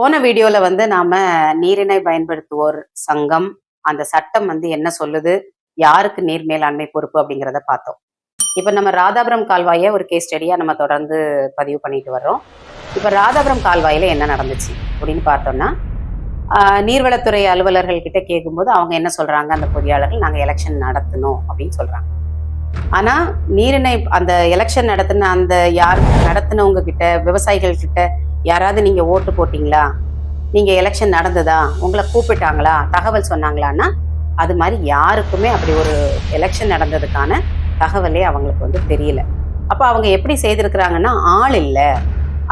போன வீடியோல வந்து நாம நீரினை பயன்படுத்துவோர் சங்கம் அந்த சட்டம் வந்து என்ன சொல்லுது யாருக்கு நீர் மேலாண்மை பொறுப்பு அப்படிங்கிறத பார்த்தோம். இப்போ நம்ம ராதாபுரம் கால்வாயை ஒரு கேஸ் ஸ்டடியா நம்ம தொடர்ந்து பதிவு பண்ணிட்டு வர்றோம். இப்போ ராதாபுரம் கால்வாயில என்ன நடந்துச்சு அப்படின்னு பார்த்தோம்னா ஆஹ், நீர்வளத்துறை அலுவலர்கள் கிட்ட கேட்கும்போது அவங்க என்ன சொல்றாங்க அந்த பொறியாளர்கள் நாங்க எலெக்ஷன் நடத்தணும் அப்படின்னு சொல்றாங்க. ஆனா நீரிணை அந்த எலெக்ஷன் நடத்தின அந்த யார் நடத்தினவங்க கிட்ட விவசாயிகள் கிட்ட யாராவது நீங்கள் ஓட்டு போட்டிங்களா? நீங்கள் எலெக்ஷன் நடந்ததா? உங்களை கூப்பிட்டாங்களா? தகவல் சொன்னாங்களான்னா அது மாதிரி யாருக்குமே அப்படி ஒரு எலெக்ஷன் நடந்ததுக்கான தகவலே அவங்களுக்கு வந்து தெரியல. அப்போ அவங்க எப்படி செய்திருக்கிறாங்கன்னா ஆள் இல்லை.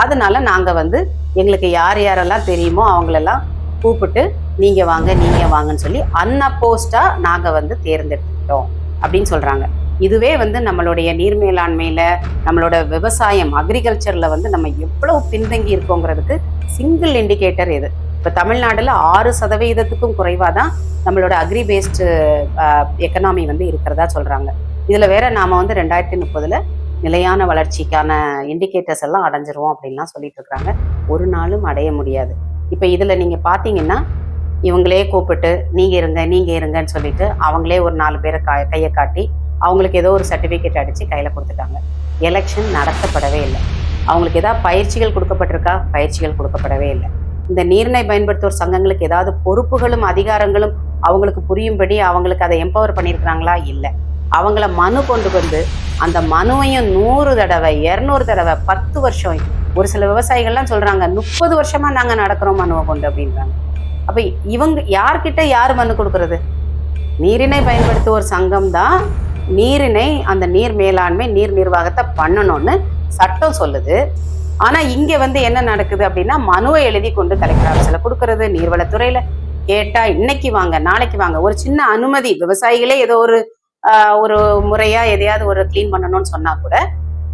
அதனால நாங்கள் வந்து எங்களுக்கு யார் யாரெல்லாம் தெரியுமோ அவங்களெல்லாம் கூப்பிட்டு நீங்கள் வாங்க நீங்கள் வாங்கன்னு சொல்லி அன்னப்போஸ்டாக நாங்கள் வந்து தேர்ந்தெடுத்துக்கிட்டோம். அப்படின்னு சொல்கிறாங்க இதுவே வந்து நம்மளுடைய நீர் மேலாண்மையில நம்மளோட விவசாயம் அக்ரிகல்ச்சர்ல வந்து நம்ம எவ்வளவு பின்தங்கி இருக்கோங்கிறதுக்கு சிங்கிள் இண்டிகேட்டர் இது. இப்போ தமிழ்நாடுல ஆறு சதவீதத்துக்கும் குறைவாக தான் நம்மளோட அக்ரி பேஸ்டு எக்கனாமி வந்து இருக்கிறதா சொல்றாங்க. இதுல வேற நாம வந்து ரெண்டாயிரத்தி முப்பதுல நிலையான வளர்ச்சிக்கான இண்டிகேட்டர்ஸ் எல்லாம் அடைஞ்சிருவோம் அப்படின்லாம் சொல்லிட்டு இருக்காங்க. ஒரு நாளும் அடைய முடியாது. இப்போ இதுல நீங்க பாத்தீங்கன்னா இவங்களே கூப்பிட்டு நீங்க இருங்க நீங்க இருங்கன்னு சொல்லிட்டு அவங்களே ஒரு நாலு பேரை கா கையை காட்டி அவங்களுக்கு ஏதோ ஒரு சர்டிஃபிகேட் அடித்து கையில் கொடுத்துட்டாங்க. எலெக்ஷன் நடத்தப்படவே இல்லை. அவங்களுக்கு ஏதாவது பயிற்சிகள் கொடுக்கப்பட்டிருக்கா? பயிற்சிகள் கொடுக்கப்படவே இல்லை. இந்த நீரினை பயன்படுத்துவோர் சங்கங்களுக்கு ஏதாவது பொறுப்புகளும் அதிகாரங்களும் அவங்களுக்கு புரியும்படி அவங்களுக்கு அதை எம்பவர் பண்ணியிருக்கிறாங்களா? இல்லை. அவங்கள மனு கொண்டு வந்து அந்த மனுவையும் நூறு தடவை இரநூறு தடவை பத்து வருஷம் ஒரு சில விவசாயிகள்லாம் சொல்கிறாங்க முப்பது வருஷமாக நாங்கள் நடக்கிறோம் மனுவை கொண்டு அப்படின்றாங்க. அப்போ இவங்க யார்கிட்ட யார் மனு கொடுக்கறது? நீரினை பயன்படுத்துவோர் சங்கம் தான் நீரினை அந்த நீர் மேலாண்மை நீர் நிர்வாகத்தை பண்ணணும்னு சட்டம் சொல்லுது. ஆனா இங்க வந்து என்ன நடக்குது அப்படின்னா மனுவை எழுதி கொண்டு கலெக்டர் ஆஃபீஸ்ல கொடுக்கறது நீர்வளத்துறையில கேட்டா இன்னைக்கு வாங்க நாளைக்கு வாங்க. ஒரு சின்ன அனுமதி விவசாயிகளே ஏதோ ஒரு ஒரு முறையா எதையாவது ஒரு க்ளீன் பண்ணணும்னு சொன்னா கூட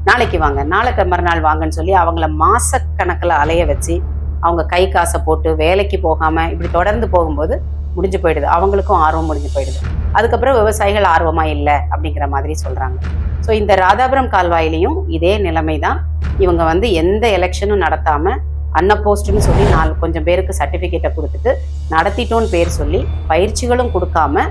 நாளைக்கு வாங்க நாளைக்கு மறுநாள் வாங்கன்னு சொல்லி அவங்கள மாசக்கணக்கில் அலைய வச்சு அவங்க கை காசை போட்டு வேலைக்கு போகாம இப்படி தொடர்ந்து போகும்போது முடிஞ்சு போயிடுது. அவங்களுக்கும் ஆர்வம் முடிஞ்சு போயிடுது. அதுக்கப்புறம் விவசாயிகள் ஆர்வமா இல்லை அப்படிங்கிற மாதிரி சொல்றாங்க. ஸோ இந்த ராதாபுரம் கால்வாயிலையும் இதே நிலைமை தான் இவங்க வந்து எந்த எலெக்ஷனும் நடத்தாம அன்னபோஸ்ட்னு சொல்லி நாலு கொஞ்சம் பேருக்கு சர்டிஃபிகேட்டை கொடுத்துட்டு நடத்திட்டோன்னு பேர் சொல்லி பயிற்சிகளும் கொடுக்காம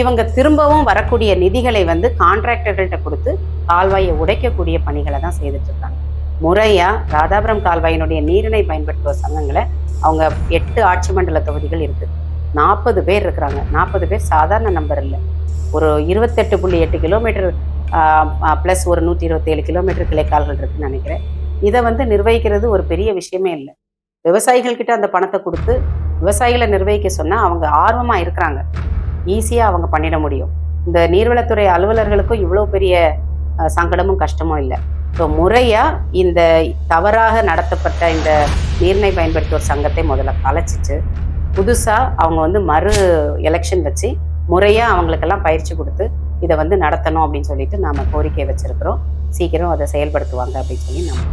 இவங்க திரும்பவும் வரக்கூடிய நிதிகளை வந்து கான்ட்ராக்டர்கள்ட்ட கொடுத்து கால்வாயை உடைக்கக்கூடிய பணிகளை தான் செய்துட்டு இருக்காங்க முறையா ராதாபுரம் கால்வாயினுடைய நீரினை பயன்படுத்துகிற சங்கங்களை அவங்க எட்டு ஆட்சி மண்டல தொகுதிகள் இருக்குது நாற்பது பேர் இருக்கிறாங்க. நாற்பது பேர் சாதாரண நம்பர் இல்லை. ஒரு இருபத்தெட்டு புள்ளி எட்டு கிலோமீட்டர் ப்ளஸ் ஒரு நூற்றி இருபத்தேழு கிலோமீட்டர் கிளைக்கால்கள் இருக்குன்னு நினைக்கிறேன். இதை வந்து நிர்வகிக்கிறது ஒரு பெரிய விஷயமே இல்லை. விவசாயிகள்கிட்ட அந்த பணத்தை கொடுத்து விவசாயிகளை நிர்வகிக்க சொன்னால் அவங்க ஆர்வமாக இருக்கிறாங்க. ஈஸியாக அவங்க பண்ணிட முடியும். இந்த நீர்வளத்துறை அலுவலர்களுக்கும் இவ்வளோ பெரிய சங்கடமும் கஷ்டமும் இல்லை. ஸோ முறையாக இந்த தவறாக நடத்தப்பட்ட இந்த நீர்மை பயன்படுத்துவோர் சங்கத்தை முதல்ல கலைச்சிட்டு புதுசாக அவங்க வந்து மறு எலெக்ஷன் வச்சு முறையாக அவங்களுக்கெல்லாம் பயிற்சி கொடுத்து இதை வந்து நடத்தணும் அப்படின்னு சொல்லிட்டு நாம கோரிக்கை வச்சிருக்கிறோம். சீக்கிரம் அதை செயல்படுத்துவாங்க அப்படின்னு சொல்லி நம்ம